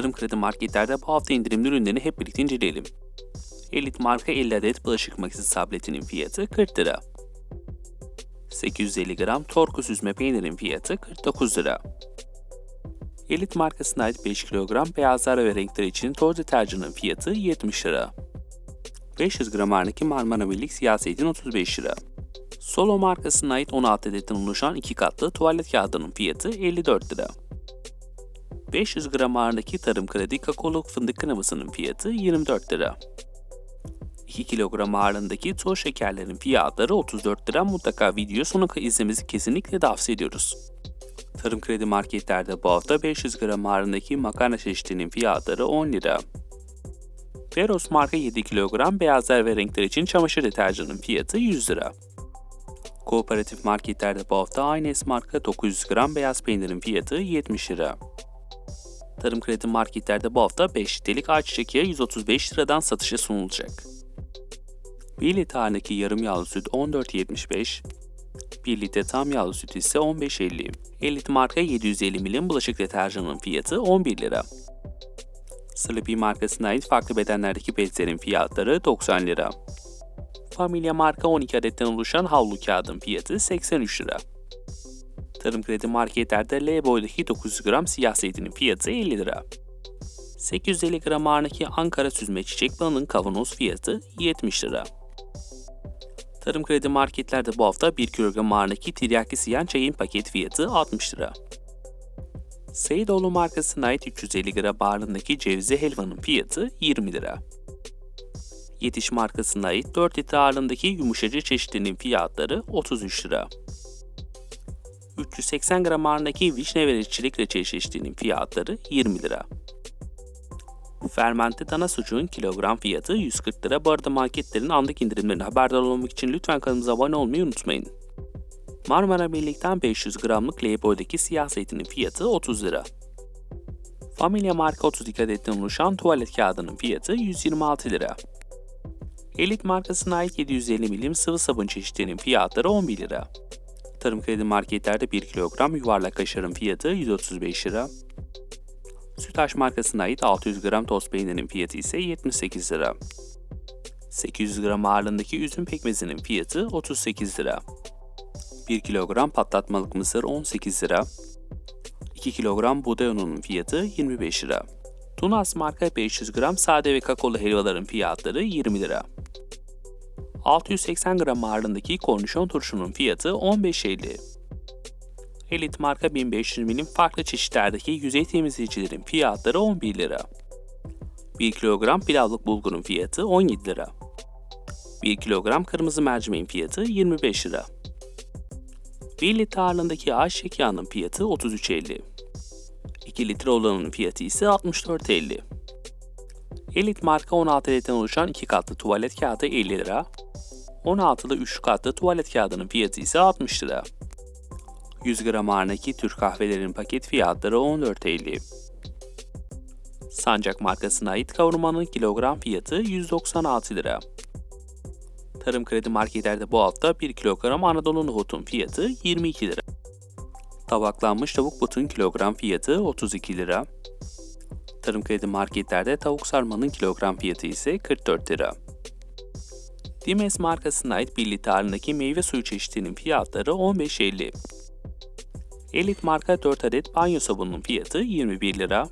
Tarım kredi marketlerde bu hafta indirimli ürünlerini hep birlikte inceleyelim. Elit marka 50 adet bulaşık makinesi tabletinin fiyatı 40 lira. 850 gram Torku süzme peynirin fiyatı 49 lira. Elit markasına ait 5 kilogram beyazlar ve renkler için toz deterjanın fiyatı 70 lira. 500 gram Arnaki Marmara Millik siyah zeytin 35 lira. Solo markasına ait 16 adetten oluşan 2 katlı tuvalet kağıdının fiyatı 54 lira. 500 gram ağırlığındaki tarım kredi kakaoluk fındık kremasının fiyatı 24 lira. 2 kilogram ağırlığındaki toz şekerlerin fiyatları 34 lira. Mutlaka video kadar izlemenizi kesinlikle tavsiye ediyoruz. Tarım kredi marketlerde bu hafta 500 gram ağırlığındaki makarna çeşitinin fiyatları 10 lira. Feros marka 7 kilogram beyazlar ve renkler için çamaşır deterjanının fiyatı 100 lira. Kooperatif marketlerde bu hafta Aynes marka 900 gram beyaz peynirin fiyatı 70 lira. Tarım kredi marketlerde bu hafta 5 litrelik ayçiçek yağı 135 liradan satışa sunulacak. 1 litre haneki yarım yağlı süt 14.75, 1 litre tam yağlı süt ise 15.50. Elit marka 750 milim bulaşık deterjanının fiyatı 11 lira. Sleepy markasına ait farklı bedenlerdeki bezlerin fiyatları 90 lira. Familia marka 12 adetten oluşan havlu kağıdın fiyatı 83 lira. Tarım kredi marketlerde L boydaki 900 gram siyah zeytinin fiyatı 50 lira. 850 gram ağırlığındaki Ankara süzme çiçek balının kavanoz fiyatı 70 lira. Tarım kredi marketlerde bu hafta 1 kilogram ağırlığındaki tiryaki siyah çayın paket fiyatı 60 lira. Seyidoğlu markasına ait 350 gram ağırlığındaki cevizli helvanın fiyatı 20 lira. Yetiş markasına ait 4 litre ağırlığındaki yumuşacı çeşitlerinin fiyatları 33 lira. 380 gram ağırlığındaki vişne ve çilek reçeli çeşitlerinin fiyatları 20 lira. Fermente dana sucuğun kilogram fiyatı 140 lira. Bu arada marketlerin anlık indirimlerine haberdar olmak için lütfen kanalımıza abone olmayı unutmayın. Marmara Birlik'ten 500 gramlık Leyboy'daki siyah zeytinin fiyatı 30 lira. Familia marka 32 adetten oluşan tuvalet kağıdının fiyatı 126 lira. Elit markasına ait 750 milim sıvı sabun çeşitlerinin fiyatları 11 lira. Tarım kredi marketlerde 1 kilogram yuvarlak kaşarın fiyatı 135 lira. Sütaş markasına ait 600 gram toz peynirin fiyatı ise 78 lira. 800 gram ağırlığındaki üzüm pekmezinin fiyatı 38 lira. 1 kilogram patlatmalık mısır 18 lira. 2 kilogram buğday ununun fiyatı 25 lira. Tunas marka 500 gram sade ve kakaolu helvaların fiyatları 20 lira. 680 gram ağırlığındaki kornişon turşunun fiyatı 15.50. Elit marka 1500 milim farklı çeşitlerdeki yüzey temizleyicilerin fiyatları 11 lira. 1 kilogram pilavlık bulgurun fiyatı 17 lira. 1 kilogram kırmızı mercimeğin fiyatı 25 lira. 1 litre ağırlığındaki ayçiçek yağının fiyatı 33.50. 2 litre olanın fiyatı ise 64.50. Elit marka 16 adetten oluşan 2 katlı tuvalet kağıdı 50 lira. 16'lı 3 katlı tuvalet kağıdının fiyatı ise 60 lira. 100 gram ağırlığındaki Türk kahvelerin paket fiyatları 14.50. Sancak markasına ait kavurmanın kilogram fiyatı 196 lira. Tarım kredi marketlerde bu hafta 1 kilogram Anadolu nohutun fiyatı 22 lira. Tabaklanmış tavuk butun kilogram fiyatı 32 lira. Tarım kredi marketlerde tavuk sarmanın kilogram fiyatı ise 44 lira. Dimes markasına ait 1 litre ağırlığındaki meyve suyu çeşitinin fiyatları 15.50. Elit marka 4 adet banyo sabununun fiyatı 21 lira.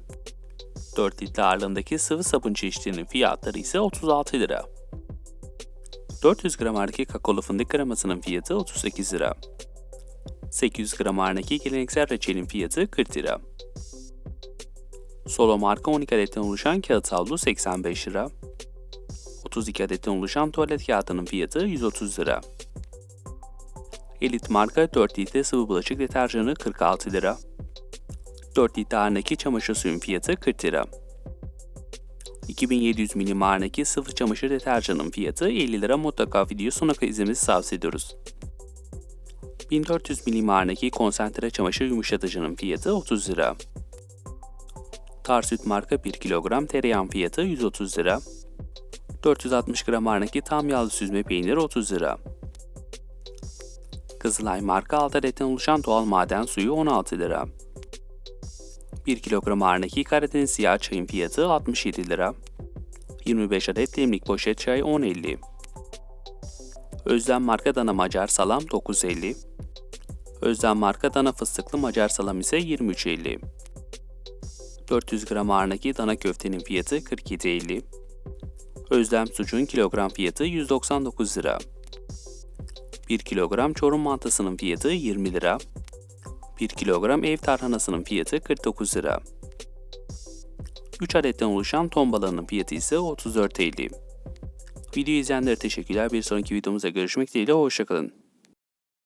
4 litre ağırlığındaki sıvı sabun çeşitlerinin fiyatları ise 36 lira. 400 gram ağırlıklı kakaolu fındık kremasının fiyatı 38 lira. 800 gram ağırlıklı geleneksel reçelin fiyatı 40 lira. Solo marka 12 adetten oluşan kağıt havlu 85 lira. 32 adetten oluşan tuvalet kağıdının fiyatı 130 lira. Elit marka 4 litre sıvı bulaşık deterjanı 46 lira. 4 litre ağırlığındaki çamaşır suyun fiyatı 40 lira. 2700 milim ağırlığındaki sıvı çamaşır deterjanın fiyatı 50 lira mutlaka video sonuna kadar izlemenizi tavsiye ediyoruz. 1400 milim ağırlığındaki konsantre çamaşır yumuşatıcının fiyatı 30 lira. Tarsüt marka 1 kilogram tereyağın fiyatı 130 lira. 460 gram ağırlığındaki tam yağlı süzme peynir 30 lira. Kızılay marka 6 adetten oluşan doğal maden suyu 16 lira. 1 kilogram ağırındaki Karadeniz siyah çayın fiyatı 67 lira. 25 adet demlik poşet çay 10.50. Özlem marka dana Macar salam 9.50. Özlem marka dana fıstıklı Macar salam ise 23.50. 400 gram ağırındaki dana köftenin fiyatı 47.50. Özlem sucuğun kilogram fiyatı 199 lira. 1 kilogram çorum mantısının fiyatı 20 lira. 1 kilogram ev tarhanasının fiyatı 49 lira. 3 adetten oluşan ton balığının fiyatı ise 34 TL. Video izleyenlere teşekkürler. Bir sonraki videomuzda görüşmek dileğiyle. Hoşçakalın.